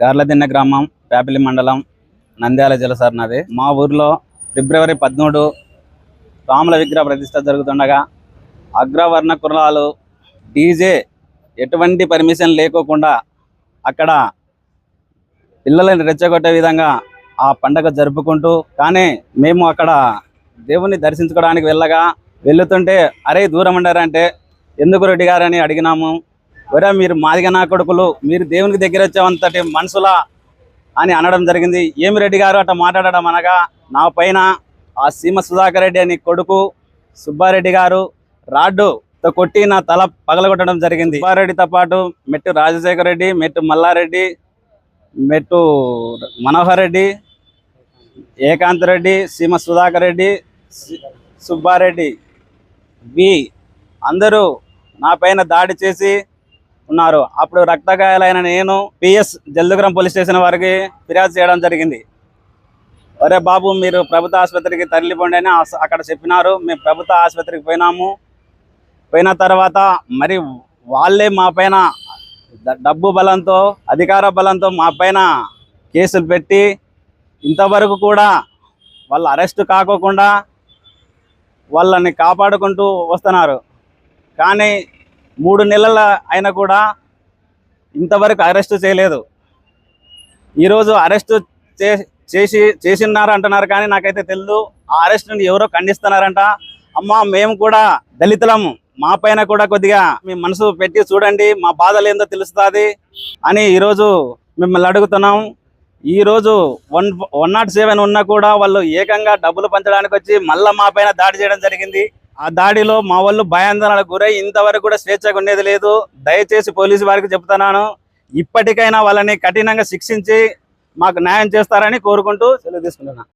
గార్లదిన్న గ్రామం పేపల్లి మండలం నంద్యాల జిల్లా నాది. మా ఊర్లో ఫిబ్రవరి పదమూడు రాముల విగ్రహ ప్రతిష్ట జరుగుతుండగా అగ్రవర్ణ కులాలు డీజే ఎటువంటి పర్మిషన్ లేకోకుండా అక్కడ పిల్లలని రెచ్చగొట్టే విధంగా ఆ పండగ జరుపుకుంటూ కానీ మేము అక్కడ దేవుని దర్శించుకోవడానికి వెళ్ళగా వెళ్తుంటే అరే దూరం ఉండారంటే ఎందుకు రెడ్డి గారని అడిగినాము. ఒరే మీరు మాదిగ నా కొడుకులు? మీరు దేవునికి దగ్గర వచ్చేంతటి మనసులా అని అనడం జరిగింది. ఏమి రెడ్డి గారు అట్లా మాట్లాడడం అనగా నా పైన ఆ సీమ సుధాకర్ రెడ్డి అని కొడుకు సుబ్బారెడ్డి గారు రాడ్డుతో కొట్టి నా తల పగలగొట్టడం జరిగింది. సుబ్బారెడ్డితో పాటు మెట్టు రాజశేఖర రెడ్డి మెట్టు మల్లారెడ్డి మెట్టు మనోహర్ రెడ్డి ఏకాంత్ రెడ్డి సీమ సుధాకర్ రెడ్డి సుబ్బారెడ్డి. వి అందరూ నా పైన దాడి చేసి ఉన్నారు. అప్పుడు రక్తగాయాలైన నేను పిఎస్ జల్దుగురం పోలీస్ స్టేషన్ వారికి ఫిర్యాదు చేయడం జరిగింది. ఒరే బాబు మీరు ప్రభుత్వ ఆసుపత్రికి తరలిపోండి అని అక్కడ చెప్పినారు. మేము ప్రభుత్వ ఆసుపత్రికి పోయినాము. పోయిన తర్వాత మరి వాళ్ళే మా పైన డబ్బు బలంతో అధికార బలంతో మా పైన కేసులు పెట్టి ఇంతవరకు కూడా వాళ్ళు అరెస్ట్ కాకోకుండా వాళ్ళని కాపాడుకుంటూ వస్తున్నారు. కానీ మూడు నెలల అయినా కూడా ఇంతవరకు అరెస్ట్ చేయలేదు. ఈరోజు అరెస్ట్ చే చేసి చేసినారు అంటున్నారు కానీ నాకైతే తెలియదు ఆ అరెస్ట్ని ఎవరో ఖండిస్తున్నారంట. అమ్మ మేము కూడా దళితులము మా పైన కూడా కొద్దిగా మీ మనసు పెట్టి చూడండి. మా బాధలు ఏందో తెలుస్తుంది అని ఈరోజు మిమ్మల్ని అడుగుతున్నాం. ఈరోజు వన్ వన్ నాట్ సెవెన్ ఉన్నా కూడా వాళ్ళు ఏకంగా డబ్బులు పంచడానికి వచ్చి మళ్ళీ మా పైన దాడి చేయడం జరిగింది. ఆ దాడిలో మా వాళ్ళు భయాందోళనకు గురై ఇంతవరకు కూడా స్వేచ్ఛగా ఉండేది లేదు. దయచేసి పోలీసు వారికి చెప్తున్నాను. ఇప్పటికైనా వాళ్ళని కఠినంగా శిక్షించి మాకు న్యాయం చేస్తారని కోరుకుంటూ సెలవు తీసుకుంటున్నాను